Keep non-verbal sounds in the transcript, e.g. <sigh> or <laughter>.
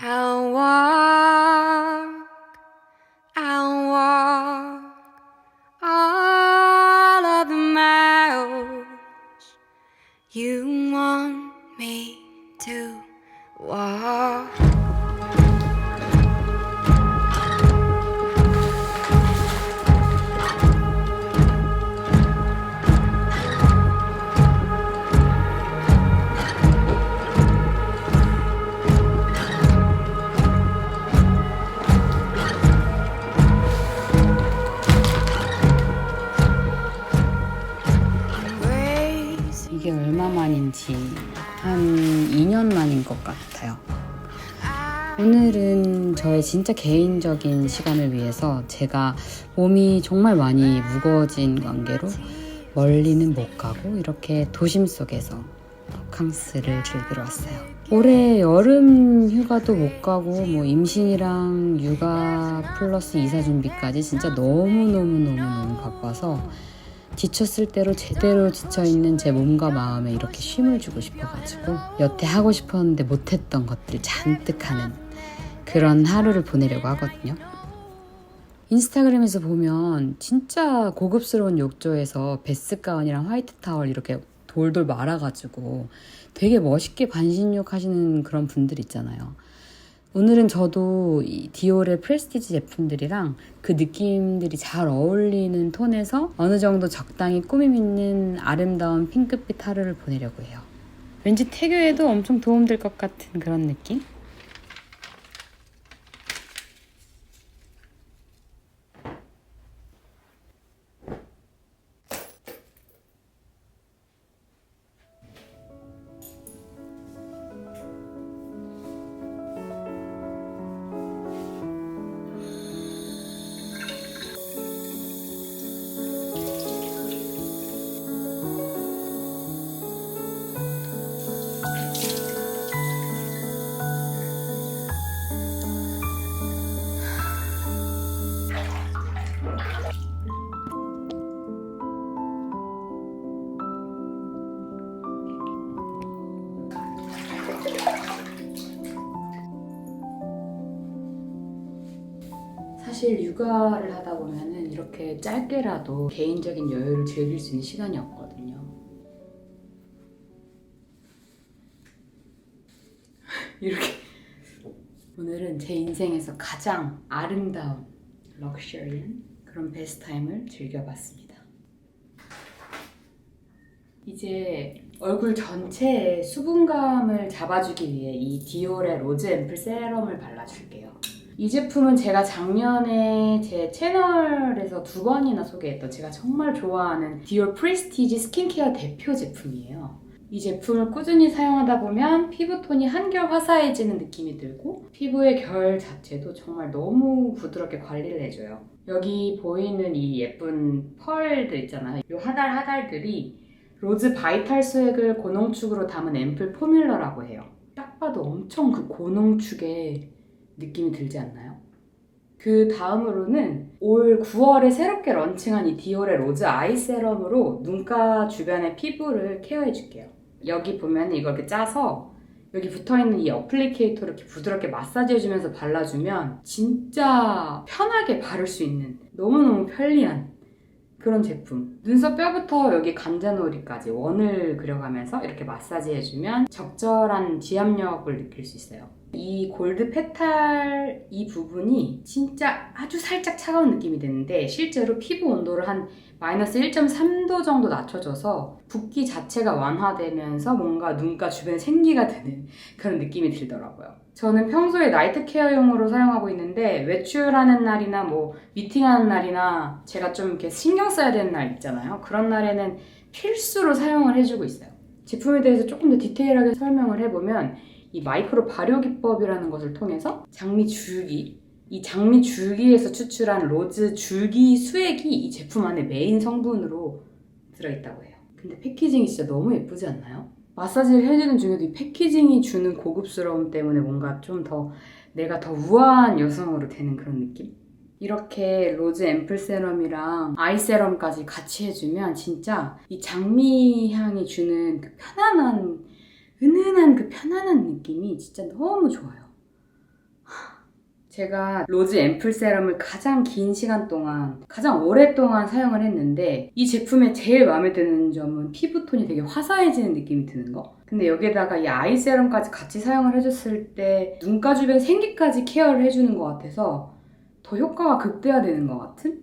I'll walk, I'll walk all of the miles you want me to walk. 한 2년 만인 것 같아요. 오늘은 저의 진짜 개인적인 시간을 위해서 제가 몸이 정말 많이 무거워진 관계로 멀리는 못 가고 이렇게 도심 속에서 바캉스를 즐기러 왔어요. 올해 여름 휴가도 못 가고 뭐 임신이랑 육아 플러스 이사 준비까지 진짜 너무너무너무너무 바빠서 지쳤을 때로 제대로 지쳐있는 제 몸과 마음에 이렇게 쉼을 주고 싶어가지고 여태 하고 싶었는데 못했던 것들 잔뜩 하는 그런 하루를 보내려고 하거든요. 인스타그램에서 보면 진짜 고급스러운 욕조에서 베스 가운이랑 화이트 타월 이렇게 돌돌 말아가지고 되게 멋있게 반신욕 하시는 그런 분들 있잖아요. 오늘은 저도 이 디올의 프레스티지 제품들이랑 그 느낌들이 잘 어울리는 톤에서 어느 정도 적당히 꾸밈 있는 아름다운 핑크빛 하루를 보내려고 해요. 왠지 태교에도 엄청 도움될 것 같은 그런 느낌? 사실 육아를 하다 보면은 이렇게 짧게라도 개인적인 여유를 즐길 수 있는 시간이 없거든요. <laughs> 이렇게 오늘은 제 인생에서 가장 아름다운 럭셔리한 그런 베스트 타임을 즐겨봤습니다. 이제 얼굴 전체에 수분감을 잡아주기 위해 이 디올의 로즈 앰플 세럼을 발라줄게요. 이 제품은 제가 작년에 제 채널에서 두 번이나 소개했던 제가 정말 좋아하는 디올 프레스티지 스킨케어 대표 제품이에요. 이 제품을 꾸준히 사용하다 보면 피부톤이 한결 화사해지는 느낌이 들고 피부의 결 자체도 정말 너무 부드럽게 관리를 해줘요. 여기 보이는 이 예쁜 펄들 있잖아요. 이 하달 하달들이 로즈 바이탈 수액을 고농축으로 담은 앰플 포뮬러라고 해요. 딱 봐도 엄청 그 고농축의 느낌이 들지 않나요? 그 다음으로는 올 9월에 새롭게 런칭한 이 디올의 로즈 아이 세럼으로 눈가 주변의 피부를 케어해 줄게요. 여기 보면 이걸 이렇게 짜서 여기 붙어 있는 이 어플리케이터를 이렇게 부드럽게 마사지 해주면서 발라주면 진짜 편하게 바를 수 있는 너무너무 편리한 그런 제품. 눈썹 뼈부터 여기 관자놀이까지 원을 그려가면서 이렇게 마사지 해주면 적절한 지압력을 느낄 수 있어요. 이 골드 페탈 이 부분이 진짜 아주 살짝 차가운 느낌이 드는데 실제로 피부 온도를 한 마이너스 1.3도 정도 낮춰줘서 붓기 자체가 완화되면서 뭔가 눈가 주변에 생기가 드는 그런 느낌이 들더라고요. 저는 평소에 나이트 케어용으로 사용하고 있는데 외출하는 날이나 뭐 미팅하는 날이나 제가 좀 이렇게 신경 써야 되는 날 있잖아요. 그런 날에는 필수로 사용을 해주고 있어요. 제품에 대해서 조금 더 디테일하게 설명을 해보면 이 마이크로 발효 기법이라는 것을 통해서 장미 줄기, 이 장미 줄기에서 추출한 로즈 줄기 수액이 이 제품 안에 메인 성분으로 들어있다고 해요. 근데 패키징이 진짜 너무 예쁘지 않나요? 마사지를 해주는 중에도 이 패키징이 주는 고급스러움 때문에 뭔가 좀 더 내가 더 우아한 여성으로 되는 그런 느낌? 이렇게 로즈 앰플 세럼이랑 아이 세럼까지 같이 해주면 진짜 이 장미 향이 주는 그 편안한 은은한 그 편안한 느낌이 진짜 너무 좋아요. 제가 로즈 앰플 세럼을 가장 긴 시간 동안, 가장 오랫동안 사용을 했는데 이 제품의 제일 마음에 드는 점은 피부톤이 되게 화사해지는 느낌이 드는 거. 근데 여기에다가 이 아이 세럼까지 같이 사용을 해줬을 때 눈가 주변 생기까지 케어를 해주는 것 같아서 더 효과가 극대화되는 것 같은?